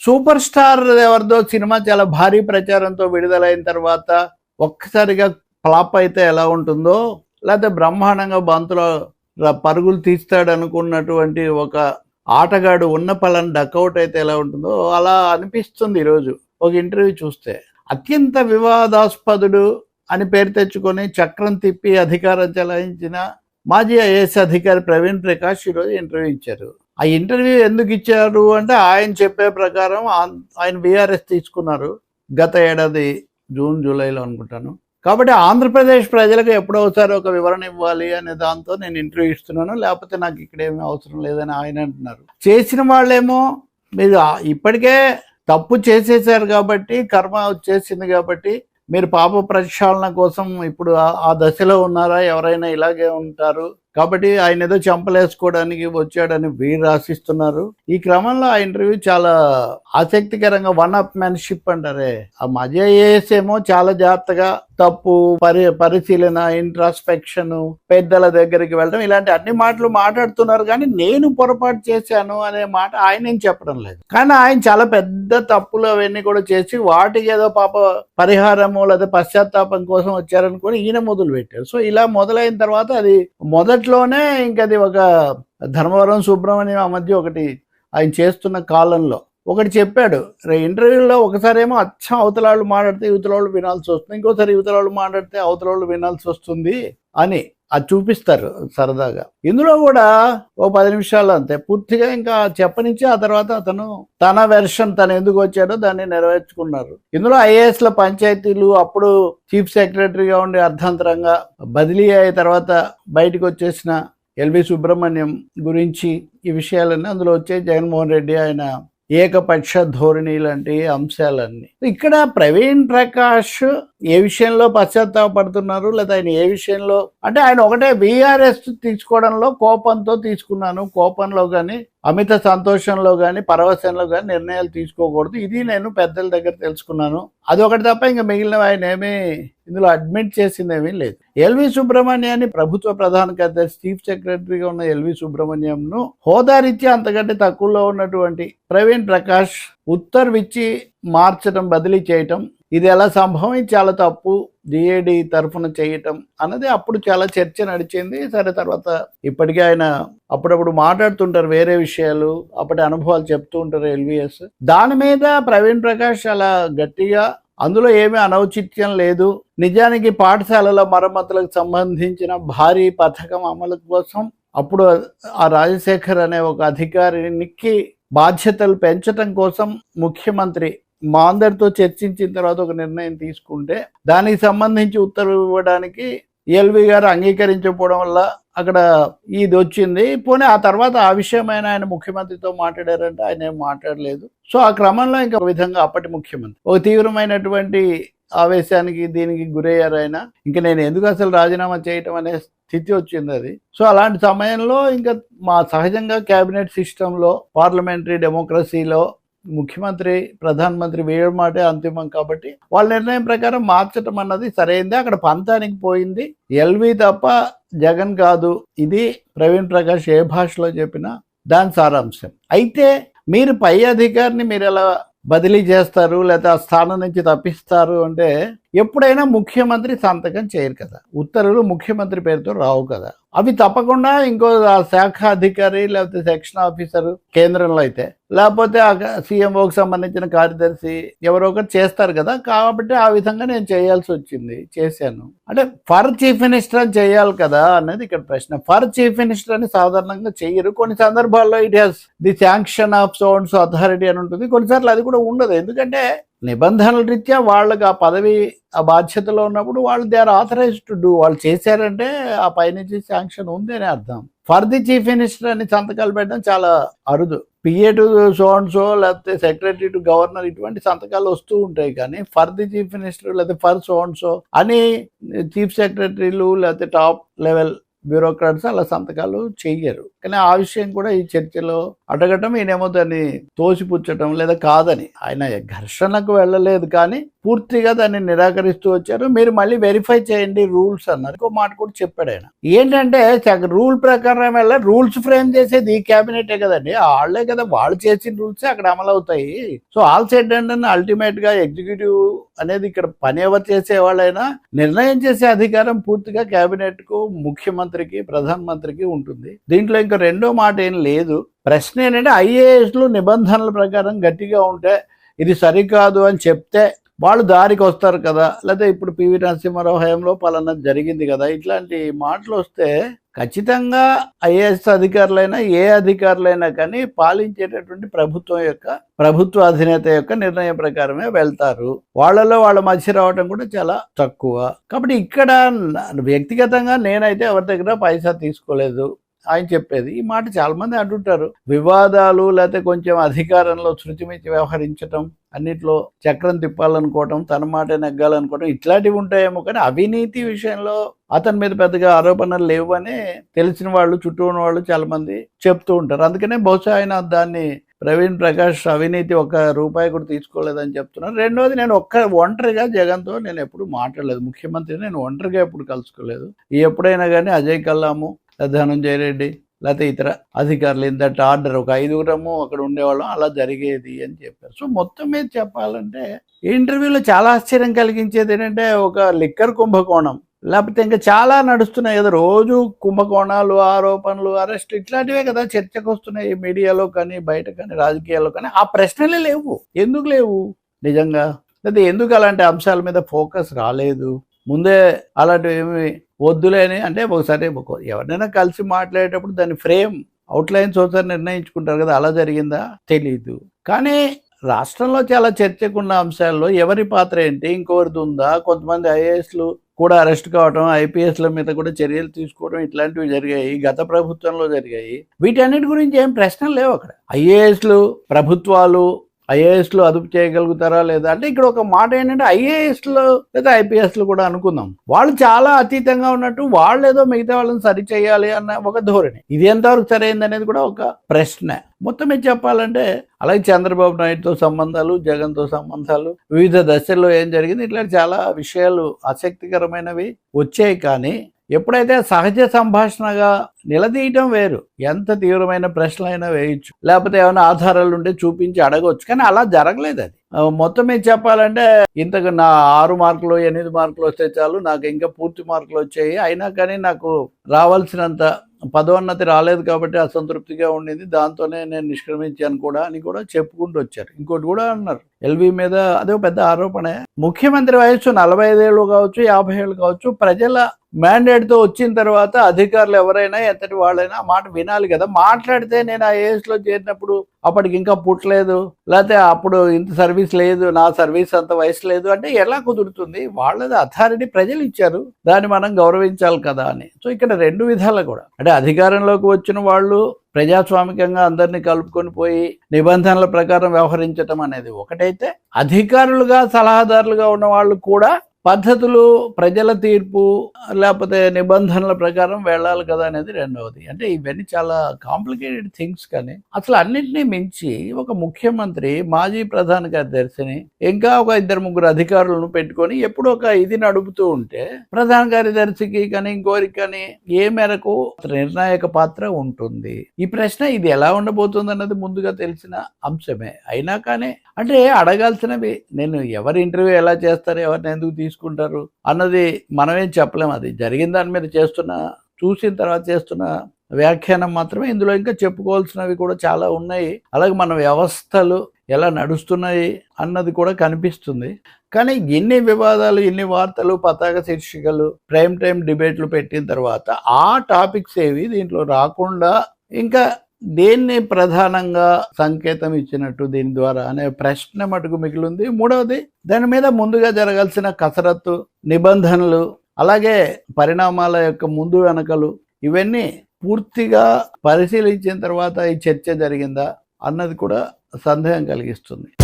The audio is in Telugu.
సూపర్ స్టార్ ఎవరిదో సినిమా చాలా భారీ ప్రచారంతో విడుదలైన తర్వాత ఒక్కసారిగా ఫ్లాప్ అయితే ఎలా ఉంటుందో లేకపోతే బ్రహ్మాండంగా బంతులో పరుగులు తీస్తాడు అనుకున్నటువంటి ఒక ఆటగాడు ఉన్న పలాన్ డక్అవుట్ అయితే ఎలా ఉంటుందో అలా అనిపిస్తుంది ఈరోజు. ఒక ఇంటర్వ్యూ చూస్తే అత్యంత వివాదాస్పదుడు అని పేరు తెచ్చుకొని చక్రం తిప్పి అధికారం చెలాయించిన మాజీ ఐఏఎస్ అధికారి ప్రవీణ్ ప్రకాష్ ఈరోజు ఇంటర్వ్యూ ఇచ్చారు. ఆ ఇంటర్వ్యూ ఎందుకు ఇచ్చారు అంటే ఆయన చెప్పే ప్రకారం ఆన్- ఆయన బీఆర్ఎస్ తీసుకున్నారు గత ఏడాది జూన్ జూలైలో అనుకుంటాను. కాబట్టి ఆంధ్రప్రదేశ్ ప్రజలకు ఎప్పుడోసారి ఒక వివరణ ఇవ్వాలి అనే దాంతో నేను ఇంటర్వ్యూ ఇస్తున్నాను. లేకపోతే నాకు ఇక్కడ ఏమీ అవసరం లేదని ఆయన అంటున్నారు. చేసిన వాళ్ళేమో మీరు ఇప్పటికే తప్పు చేసేసారు కాబట్టి కర్మ వచ్చేసింది కాబట్టి మీరు పాప ప్రక్షాళన కోసం ఇప్పుడు ఆ దశలో ఉన్నారా? ఎవరైనా ఇలాగే ఉంటారు? కాబట్టి ఆయన ఏదో చంపలేసుకోవడానికి వచ్చాడని వీరు రాసిస్తున్నారు. ఈ క్రమంలో ఆ ఇంటర్వ్యూ చాలా ఆసక్తికరంగా వన్ అప్ మ్యాన్షిప్ అంటారే. ఆ మాజీ ఏమో చాలా జాగ్రత్తగా తప్పు పరి పరిశీలన ఇంట్రాస్పెక్షన్ పెద్దల దగ్గరికి వెళ్ళడం ఇలాంటి అన్ని మాటలు మాట్లాడుతున్నారు కానీ నేను పొరపాటు చేశాను అనే మాట ఆయన ఏం చెప్పడం లేదు. కానీ ఆయన చాలా పెద్ద తప్పులు అవన్నీ కూడా చేసి వాటికి ఏదో పాప పరిహారము లేదా పశ్చాత్తాపం కోసం వచ్చారనుకొని ఈయన మొదలు పెట్టారు సో ఇలా మొదలైన తర్వాత అది మొదటి మొదట్లోనే ఇంకది ఒక ధర్మవరం సుబ్రహ్మణ్యం ఆ మధ్య ఒకటి ఆయన చేస్తున్న కాలంలో ఒకటి చెప్పాడు రే ఇంటర్వ్యూలో ఒకసారేమో అచ్చం అవతలాళ్ళు మాట్లాడితే యువతలాళ్ళు వినాల్సి వస్తుంది ఇంకోసారి యువతలాళ్ళు మాట్లాడితే అవతలాళ్ళు వినాల్సి వస్తుంది అని. అది చూపిస్తారు సరదాగా. ఇందులో కూడా ఓ పది నిమిషాలు అంతే. పూర్తిగా ఇంకా చెప్పనిచ్చి ఆ తర్వాత అతను తన వెర్షన్ తను ఎందుకు వచ్చాడో దాన్ని నెరవేర్చుకున్నారు. ఇందులో ఐఏఎస్ల పంచాయతీలు అప్పుడు చీఫ్ సెక్రటరీగా ఉండి అర్ధాంతరంగా బదిలీ అయిన తర్వాత బయటకు వచ్చేసిన ఎల్వి సుబ్రహ్మణ్యం గురించి ఈ విషయాలన్నీ అందులో వచ్చే జగన్మోహన్ రెడ్డి ఆయన ఏకపక్ష ధోరణి లాంటి అంశాలన్నీ. ఇక్కడ ప్రవీణ్ ప్రకాష్ ఏ విషయంలో పశ్చాత్తాపడుతున్నారు? లేదా ఆయన ఏ విషయంలో? అంటే ఆయన ఒకటే బీఆర్ఎస్ తీసుకోవడంలో కోపంతో తీసుకున్నాను. కోపంలో కానీ అమిత సంతోషంలో కానీ పరవశంలో కానీ నిర్ణయాలు తీసుకోకూడదు. ఇది నేను పెద్దల దగ్గర తెలుసుకున్నాను. అదొకటి తప్ప ఇంకా మిగిలిన ఆయన ఏమీ ఇందులో అడ్మిట్ చేసింది ఏమీ లేదు. ఎల్వి సుబ్రహ్మణ్యాన్ని ప్రభుత్వ ప్రధాన కార్యదర్శి చీఫ్ సెక్రటరీగా ఉన్న ఎల్వి సుబ్రహ్మణ్యంను హోదారీత్యా అంతకంటే తక్కువలో ఉన్నటువంటి ప్రవీణ్ ప్రకాష్ ఉత్తర్విచ్చి మార్చడం బదిలీ చేయటం ఇది ఎలా సంభవం? చాలా తప్పు. డిఏడి తరఫున చేయటం అన్నది అప్పుడు చాలా చర్చ నడిచింది. సరే తర్వాత ఇప్పటికే ఆయన అప్పుడప్పుడు మాట్లాడుతుంటారు వేరే విషయాలు అప్పటి అనుభవాలు చెప్తూ ఉంటారు ఎల్విఎస్. దాని మీద ప్రవీణ్ ప్రకాష్ అలా గట్టిగా అందులో ఏమీ అనౌచిత్యం లేదు. నిజానికి పాఠశాలల మరమ్మతులకు సంబంధించిన భారీ పథకం అమలు కోసం అప్పుడు ఆ రాజశేఖర్ అనే ఒక అధికారికి బాధ్యతలు పెంచటం కోసం ముఖ్యమంత్రి మా అందరితో చర్చించిన తర్వాత ఒక నిర్ణయం తీసుకుంటే దానికి సంబంధించి ఉత్తర్వు ఇవ్వడానికి ఎల్వి గారు అంగీకరించకపోవడం వల్ల అక్కడ ఇది వచ్చింది. పోనీ ఆ తర్వాత ఆ విషయమైన ఆయన ముఖ్యమంత్రితో మాట్లాడారంటే ఆయన ఏం మాట్లాడలేదు. సో ఆ క్రమంలో ఇంకా విధంగా అప్పటి ముఖ్యమంత్రి ఒక తీవ్రమైనటువంటి ఆవేశానికి దీనికి గురయ్యారు ఆయన. ఇంకా నేను ఎందుకు అసలు రాజీనామా చేయటం అనే స్థితి వచ్చింది అది. సో అలాంటి సమయంలో ఇంకా మా సహజంగా కేబినెట్ సిస్టంలో పార్లమెంటరీ డెమోక్రసీలో ముఖ్యమంత్రి ప్రధానమంత్రి వేయడం మాటే అంతిమం కాబట్టి వాళ్ళ నిర్ణయం ప్రకారం మార్చటం అన్నది సరైంది. అక్కడ పంతానికి పోయింది. ఎల్వి తప్ప జగన్ కాదు. ఇది ప్రవీణ్ ప్రకాష్ ఏ భాషలో చెప్పినా దాని సారాంశం. అయితే మీరు పై అధికారిని మీరు ఎలా బదిలీ చేస్తారు? లేదా ఆ స్థానం నుంచి తప్పిస్తారు అంటే ఎప్పుడైనా ముఖ్యమంత్రి సంతకం చేయరు కదా. ఉత్తర్వులు ముఖ్యమంత్రి పేరుతో రావు కదా. అవి తప్పకుండా ఇంకో శాఖ అధికారి లేకపోతే సెక్షన్ ఆఫీసర్ కేంద్రంలో అయితే లేకపోతే ఆ సీఎంఓకి సంబంధించిన కార్యదర్శి ఎవరో ఒకరు చేస్తారు కదా. కాబట్టి ఆ విధంగా నేను చేయాల్సి వచ్చింది చేశాను. అంటే ఫర్ చీఫ్ మినిస్టర్ అని చేయాలి కదా అనేది ఇక్కడ ప్రశ్న. ఫర్ చీఫ్ మినిస్టర్ అని సాధారణంగా చేయరు. కొన్ని సందర్భాల్లో it has the sanction of some authority అని ఉంటుంది. కొన్నిసార్లు అది కూడా ఉండదు. ఎందుకంటే నిబంధనల రీత్యా వాళ్ళకి ఆ పదవి ఆ బాధ్యతలో ఉన్నప్పుడు వాళ్ళు they are authorise to do వాళ్ళు చేశారంటే ఆ పైనుంచి శాంక్షన్ ఉంది అని అర్థం. ఫర్ ది చీఫ్ మినిస్టర్ అని సంతకాలు పెట్టడం చాలా అరుదు. PA to so and so లేకపోతే సెక్రటరీ టు గవర్నర్ ఇటువంటి సంతకాలు వస్తూ ఉంటాయి కానీ ఫర్ ది చీఫ్ మినిస్టర్ లేకపోతే ఫర్ సో అండ్ సో అని చీఫ్ సెక్రటరీలు లేకపోతే టాప్ లెవెల్ బ్యూరోక్రాట్స్ అలా సంతకాలు చెయ్యరు. కానీ ఆ విషయం కూడా ఈ చర్చలో అడగటం ఈయనేమో దాన్ని తోసిపుచ్చటం లేదా కాదని. ఆయన ఘర్షణకు వెళ్ళలేదు కానీ పూర్తిగా దాన్ని నిరాకరిస్తూ వచ్చారు. మీరు మళ్ళీ వెరిఫై చేయండి రూల్స్ అన్నారు. ఇంకో మాట కూడా చెప్పాడు ఆయన. ఏంటంటే రూల్ ప్రకారం వల్ల రూల్స్ ఫ్రేమ్ చేసేది ఈ క్యాబినెటే కదండి. వాళ్ళే కదా వాళ్ళు చేసిన రూల్స్ అక్కడ అమలు అవుతాయి. సో ఆల్ సెడ్ అండ్ అల్టిమేట్గా ఎగ్జిక్యూటివ్ అనేది ఇక్కడ పని ఎవరు చేసే వాళ్ళైనా నిర్ణయం చేసే అధికారం పూర్తిగా కేబినెట్కు ముఖ్యమంత్రికి ప్రధానమంత్రికి ఉంటుంది. దీంట్లో ఇంకా రెండో మాట ఏం లేదు. ప్రశ్న ఏంటంటే ఐఏఎస్లు నిబంధనల ప్రకారం గట్టిగా ఉంటే ఇది సరికాదు అని చెప్తే వాళ్ళు దారికి వస్తారు కదా. లేకపోతే ఇప్పుడు పివి నరసింహారావు హయంలో పలానా జరిగింది కదా. ఇట్లాంటి మాటలు వస్తే ఖచ్చితంగా ఐఏఎస్ అధికారులైనా ఏ అధికారులైనా కానీ పాలించేటటువంటి ప్రభుత్వం యొక్క ప్రభుత్వ అధినేత యొక్క నిర్ణయం ప్రకారమే వెళ్తారు. వాళ్ళలో వాళ్ళ మధ్య రావడం కూడా చాలా తక్కువ. కాబట్టి ఇక్కడ వ్యక్తిగతంగా నేనైతే ఎవరి దగ్గర పైసా తీసుకోలేదు. ఆయన చెప్పేది. ఈ మాట చాలామంది అంటుంటారు. వివాదాలు లేకపోతే కొంచెం అధికారంలో శృతిమించి వ్యవహరించటం అన్నిట్లో చక్రం తిప్పాలనుకోవటం తన మాట నెగ్గాలనుకోవటం ఇట్లాంటివి ఉంటాయేమో కానీ అవినీతి విషయంలో అతని మీద పెద్దగా ఆరోపణలు లేవు అని తెలిసిన వాళ్ళు చుట్టూ ఉన్న వాళ్ళు చాలామంది చెప్తూ ఉంటారు. అందుకనే బహుశా ఆయన దాన్ని ప్రవీణ్ ప్రకాష్ అవినీతి ఒక రూపాయి కూడా తీసుకోలేదని చెప్తున్నాను రెండోది నేను ఒక్క ఒంటరిగా జగన్తో నేను ఎప్పుడు మాట్లాడలేదు. ముఖ్యమంత్రి నేను ఒంటరిగా ఎప్పుడు కలుసుకోలేదు. ఎప్పుడైనా కానీ అజయ్ కల్లాము ధనంజయ రెడ్డి లేకపోతే ఇతర అధికారులు ఇంతటి ఆర్డర్ ఒక ఐదుగురము అక్కడ ఉండేవాళ్ళం అలా జరిగేది అని చెప్పారు. సో మొత్తం మీద చెప్పాలంటే ఇంటర్వ్యూలో చాలా ఆశ్చర్యం కలిగించేది ఏంటంటే ఒక లిక్కర్ కుంభకోణం లేకపోతే ఇంకా చాలా నడుస్తున్నాయి కదా రోజు కుంభకోణాలు ఆరోపణలు అరెస్ట్ ఇట్లాంటివే కదా చర్చకు వస్తున్నాయి మీడియాలో కానీ బయట కానీ రాజకీయాల్లో కానీ. ఆ ప్రశ్నలే లేవు. ఎందుకు లేవు? నిజంగా? లేదా ఎందుకు అలాంటి అంశాల మీద ఫోకస్ రాలేదు? ముందే అలాంటివి ఏమి వద్దులేని అంటే ఒకసారి ఎవరినైనా కలిసి మాట్లాడేటప్పుడు దాని ఫ్రేమ్ అవుట్లైన్స్ ఒకసారి నిర్ణయించుకుంటారు కదా అలా జరిగిందా? తెలీదు. కానీ రాష్ట్రంలో చాలా చర్చకున్న అంశాల్లో ఎవరి పాత్ర ఏంటి? ఇంకొకరిది ఉందా? కొంతమంది ఐఏఎస్లు కూడా అరెస్ట్ కావడం ఐపీఎస్ల మీద కూడా చర్యలు తీసుకోవడం ఇట్లాంటివి జరిగాయి గత ప్రభుత్వంలో జరిగాయి. వీటన్నిటి గురించి ఏం ప్రశ్నలు లేవు అక్కడ. ఐఏఎస్లు ప్రభుత్వాలు ఐఏఎస్లు అదుపు చేయగలుగుతారా లేదా? అంటే ఇక్కడ ఒక మాట ఏంటంటే ఐఏఎస్లు లేదా ఐపీఎస్లు కూడా అనుకుందాం. వాళ్ళు చాలా అతీతంగా ఉన్నట్టు వాళ్ళు ఏదో మిగతా వాళ్ళని సరి చేయాలి అన్న ఒక ధోరణి. ఇది ఎంతవరకు సరైంది అనేది కూడా ఒక ప్రశ్న. మొత్తం మీద చెప్పాలంటే అలాగే చంద్రబాబు నాయుడుతో సంబంధాలు జగన్తో సంబంధాలు వివిధ దశల్లో ఏం జరిగింది ఇట్లా చాలా విషయాలు ఆసక్తికరమైనవి వచ్చాయి కానీ ఎప్పుడైతే సహజ సంభాషణగా నిలదీయటం వేరు ఎంత తీవ్రమైన ప్రశ్నలైనా వేయచ్చు. లేకపోతే ఏమైనా ఆధారాలు ఉంటే చూపించి అడగవచ్చు కానీ అలా జరగలేదు అది. మొత్తం మీద చెప్పాలంటే ఇంతకు నా ఆరు మార్కులు ఎనిమిది మార్కులు వస్తే చాలు నాకు ఇంకా పూర్తి మార్కులు వచ్చాయి. అయినా కానీ నాకు రావాల్సినంత పదోన్నతి రాలేదు కాబట్టి అసంతృప్తిగా ఉండింది. దాంతోనే నేను నిష్క్రమించాను కూడా అని కూడా చెప్పుకుంటూ వచ్చారు. ఇంకోటి కూడా అన్నారు. ఎల్వి మీద అదే పెద్ద ఆరోపణే. ముఖ్యమంత్రి వయస్సు నలభై ఐదేళ్ళు కావచ్చు యాభై ఏళ్ళు కావచ్చు ప్రజల మ్యాండేట్తో వచ్చిన తర్వాత అధికారులు ఎవరైనా ఎంతటి వాళ్ళైనా మాట వినాలి కదా. మాట్లాడితే నేను ఆ ఏజ్లో చేరినప్పుడు అప్పటికి ఇంకా పుట్టలేదు. లేకపోతే అప్పుడు ఇంత సర్వీస్ లేదు నా సర్వీస్ అంత వయసు లేదు అంటే ఎలా కుదురుతుంది? వాళ్ళది అథారిటీ ప్రజలు ఇచ్చారు. దాన్ని మనం గౌరవించాలి కదా అని. సో ఇక్కడ రెండు విధాలు కూడా. అంటే అధికారంలోకి వచ్చిన వాళ్ళు ప్రజాస్వామికంగా అందరినీ కలుపుకొని పోయి నిబంధనల ప్రకారం వ్యవహరించటం అనేది ఒకటైతే అధికారులుగా సలహాదారులుగా ఉన్న వాళ్ళు కూడా పద్ధతులు ప్రజల తీర్పు లేకపోతే నిబంధనల ప్రకారం వెళ్ళాలి కదా అనేది రెండవది. అంటే ఇవన్నీ చాలా కాంప్లికేటెడ్ థింగ్స్ కానీ అసలు అన్నింటినీ మించి ఒక ముఖ్యమంత్రి మాజీ ప్రధాన కార్యదర్శిని ఇంకా ఒక ఇద్దరు ముగ్గురు అధికారులను పెట్టుకొని ఎప్పుడు ఒక ఇది నడుపుతూ ఉంటే ప్రధాన కార్యదర్శికి కానీ ఇంకోరికి కానీ ఏ మేరకు నిర్ణాయక పాత్ర ఉంటుంది? ఈ ప్రశ్న ఇది ఎలా ఉండబోతుంది అన్నది ముందుగా తెలిసిన అంశమే. అయినా కానీ అంటే అడగాల్సినవి నేను ఎవరి ఇంటర్వ్యూ ఎలా చేస్తారు ఎవరిని ఎందుకు తీసుకు తీసుకుంటారు అన్నది మనమేం చెప్పలేం. అది జరిగిన దాని మీద చేస్తున్న చూసిన తర్వాత చేస్తున్న వ్యాఖ్యానం మాత్రమే ఇందులో ఇంకా చెప్పుకోవాల్సినవి కూడా చాలా ఉన్నాయి. అలాగే మన వ్యవస్థలు ఎలా నడుస్తున్నాయి అన్నది కూడా కనిపిస్తుంది. కానీ ఎన్ని వివాదాలు ఎన్ని వార్తలు పతాక శీర్షికలు ప్రైమ్ టైం డిబేట్లు పెట్టిన తర్వాత ఆ టాపిక్స్ ఏవి దీంట్లో రాకుండా ఇంకా దేన్ని ప్రధానంగా సంకేతం ఇచ్చినట్టు దీని ద్వారా అనే ప్రశ్న మటుకు మిగిలింది. మూడవది దాని మీద ముందుగా జరగాల్సిన కసరత్తు నిబంధనలు అలాగే పరిణామాల యొక్క ముందు వెనకలు ఇవన్నీ పూర్తిగా పరిశీలించిన తర్వాత ఈ చర్చ జరిగిందా అన్నది కూడా సందేహం కలిగిస్తుంది.